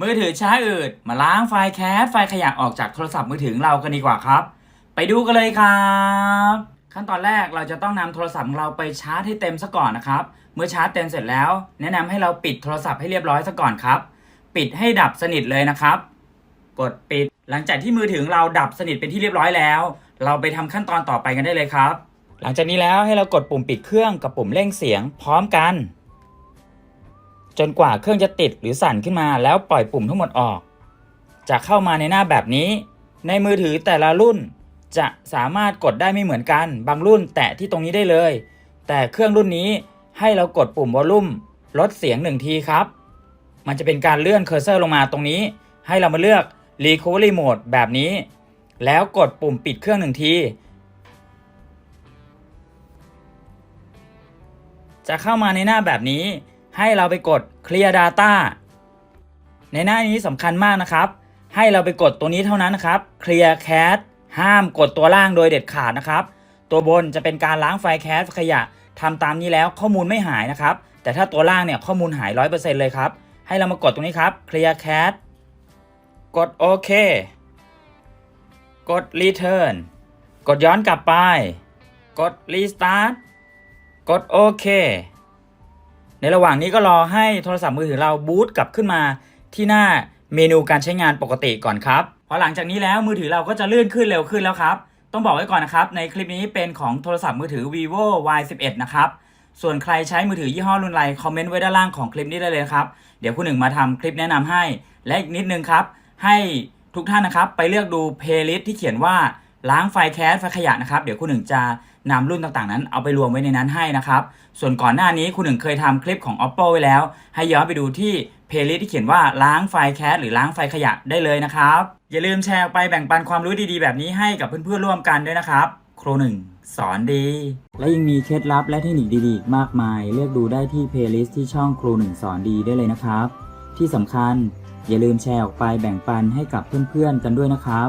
มือถือช้าอืดมาล้างไฟล์แคสไฟล์ขยะออกจากโทรศัพท์มือถือเรากันดีกว่าครับ ไปดูกันเลยครับ ขั้นตอนแรกเราจะต้องนำโทรศัพท์ของเราไปชาร์จให้เต็มซะก่อนนะครับ เมื่อชาร์จเต็มเสร็จแล้ว แนะนำให้เราปิดโทรศัพท์ให้เรียบร้อยซะก่อนครับ ปิดให้ดับสนิทเลยนะครับ กดปิด หลังจากที่มือถือเราดับสนิทเป็นที่เรียบร้อยแล้ว เราไปทำขั้นตอนต่อไปกันได้เลยครับ หลังจากนี้แล้วให้เรากดปุ่มปิดเครื่องกับปุ่มเร่งเสียงพร้อมกัน จนกว่าเครื่องจะติดหรือสั่นขึ้นมาแล้วปล่อยปุ่มทั้งหมดออก จะเข้ามาในหน้าแบบนี้ ในมือถือแต่ละรุ่น จะสามารถกดได้ไม่เหมือนกัน บางรุ่นแตะที่ตรงนี้ได้เลย แต่เครื่องรุ่นนี้ให้เรากดปุ่มวอลลุ่มลดเสียงหนึ่งทีครับ มันจะเป็นการเลื่อนเคอร์เซอร์ลงมาตรงนี้ ให้เรามาเลือก Recovery Mode แบบนี้ แล้วกดปุ่มปิดเครื่องหนึ่งทีจะเข้ามาในหน้าแบบนี้ ให้เราไปกด Clear Data ในหน้านี้สำคัญมากนะครับ ให้เราไปกดตัวนี้เท่านั้นนะครับ Clear Cache ห้ามกดตัวล่างโดยเด็ดขาดนะครับ ตัวบนจะเป็นการล้างไฟล์แคสขยะทำตามนี้แล้วข้อมูลไม่หายนะครับ แต่ถ้าตัวล่างเนี่ยข้อมูลหาย 100%เลยครับ ให้เรามากดตรงนี้ครับ Clear Cache กดโอเค กด Return กดย้อนกลับไป กด Restart กดโอเค ในระหว่างนี้ก็รอให้โทรศัพท์มือถือเราบูตกลับขึ้นมาที่หน้าเมนูการใช้งานปกติก่อนครับพอหลังจากนี้แล้วมือถือเราก็จะเลื่อนขึ้นเร็วขึ้นแล้วครับ ต้องบอกไว้ก่อนนะครับ ในคลิปนี้เป็นของโทรศัพท์มือถือ vivo y11 นะครับ ส่วนใครใช้มือถือยี่ห้อรุ่นไรคอมเมนต์ไว้ด้านล่างของคลิปนี้ได้เลยครับ เดี๋ยวคุณหนึ่งมาทำคลิปแนะนำให้ และอีกนิดนึงครับ ให้ทุกท่านนะครับไปเลือกดูเพลย์ลิสต์ที่เขียนว่า ล้างไฟล์แคสไฟล์ขยะนะครับ เดี๋ยวคุณหนึ่งจะนำรุ่นต่างๆนั้น เอาไปรวมไว้ในนั้นให้นะครับ ส่วนก่อนหน้านี้คุณหนึ่งเคยทำคลิปของ oppo ไว้แล้ว ให้ย้อนไปดูที่เพลย์ลิสต์ที่เขียนว่าล้างไฟล์แคสหรือล้างไฟล์ขยะได้เลยนะครับ อย่าลืมแชร์ออกไปแบ่งปันความรู้ดีๆ แบบนี้ให้กับเพื่อนๆร่วมกันด้วยนะครับครูหนึ่งสอนดี และยังมีเคล็ดลับและเทคนิคดีๆ มากมาย เลือกดูได้ที่เพลย์ลิสต์ที่ช่องครูหนึ่งสอนดีได้เลยนะครับ ที่สำคัญอย่าลืมแชร์ออกไปแบ่งปันให้กับเพื่อนๆกันด้วยนะครับ